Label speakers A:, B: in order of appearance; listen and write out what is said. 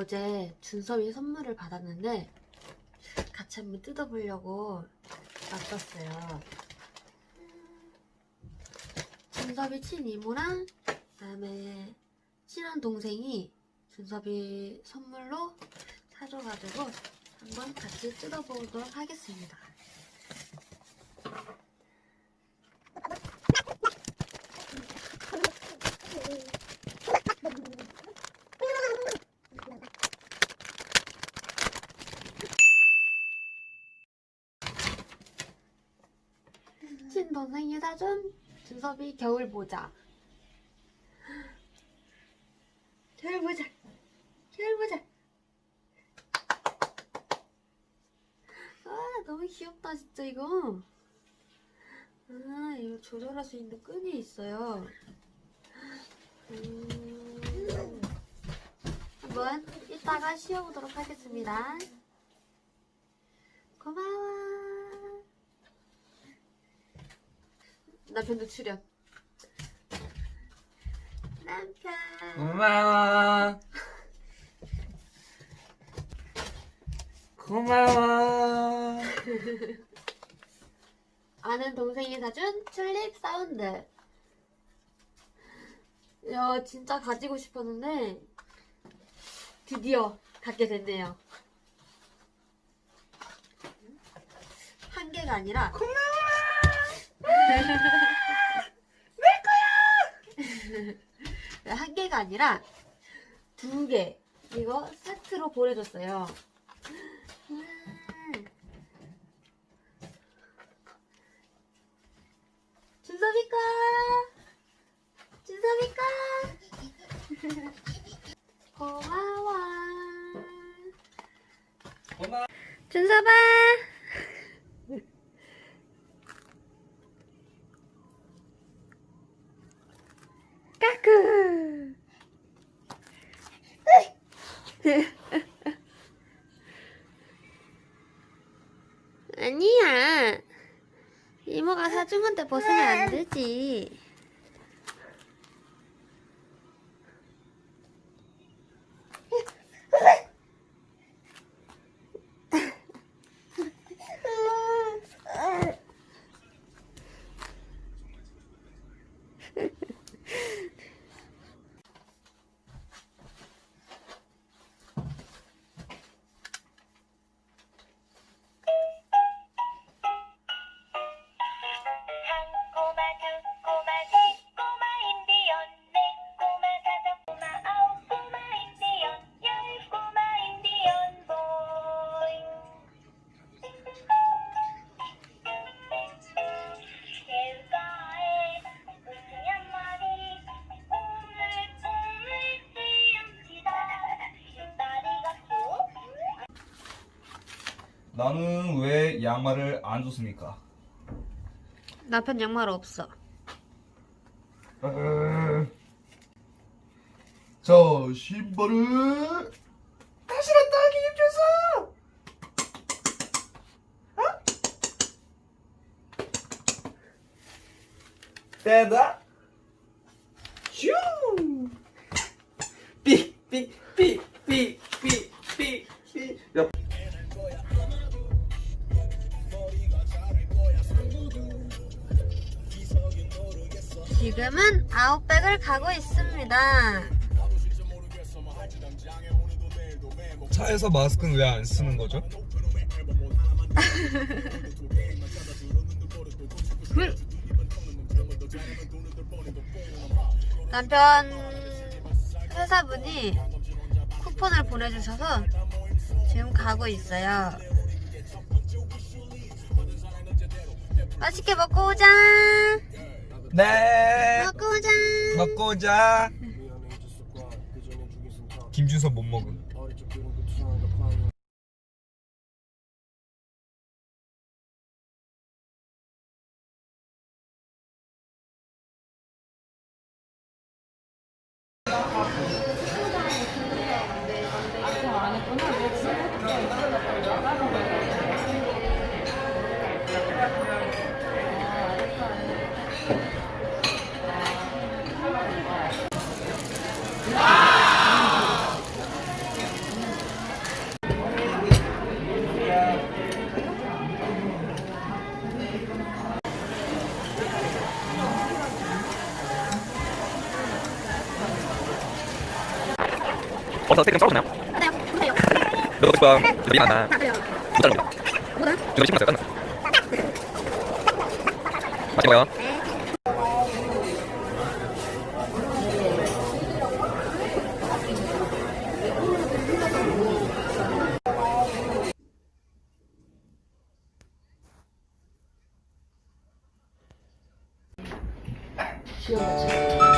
A: 어제 준섭이 선물을 받았는데 같이 한번 뜯어보려고 놔뒀어요. 준섭이 친이모랑 그다음에 친한 동생이 준섭이 선물로 사줘가지고 한번 같이 뜯어보도록 하겠습니다. 친동생이 사준 준섭이 겨울 모자. 겨울 모자. 겨울 모자. 아, 너무 귀엽다, 진짜 이거. 아, 이거 조절할 수 있는 끈이 있어요. 음, 한번 이따가 씌워보도록 하겠습니다. 고마워. 남편도 출연. 남편.
B: 고마워. 고마워.
A: 아는 동생이 사준 튤립 사운드. 야, 진짜 가지고 싶었는데 드디어 갖게 됐네요. 한 개가 아니라 고마워. 내 거야. 한 개가 아니라 두 개. 이거 세트로 보내줬어요. 음. 준섭이 거! 준섭이 거! 고마워.
B: 고마워.
A: 준섭아! 까꾸! 아니야. 이모가 사준 건데 벗으면 안 되지.
B: 나는 왜 양말을 안 줬습니까?
A: 남편 양말 없어.
B: 자, 신발을 다시 나타나게 입혀서. 떼다.
A: 가고 있습니다.
B: 차에서 마스크는 왜 안 쓰는 거죠?
A: 남편 회사분이 쿠폰을 보내주셔서 지금 가고 있어요. 맛있게 먹고 오자.
B: 네.
A: 먹고 오자.
B: 먹고 오자. 김준서 못 먹음.
C: 어떻게 좀 썰어주나요?
A: 맞아요. 보세요.
C: 너 먹고 싶어. 너 미안 나.
A: 맞아요.
C: 못 자른 거다.
A: 뭐다?
C: 이거 식물 났어요. 끝났어. 먹어요.
A: 귀여워.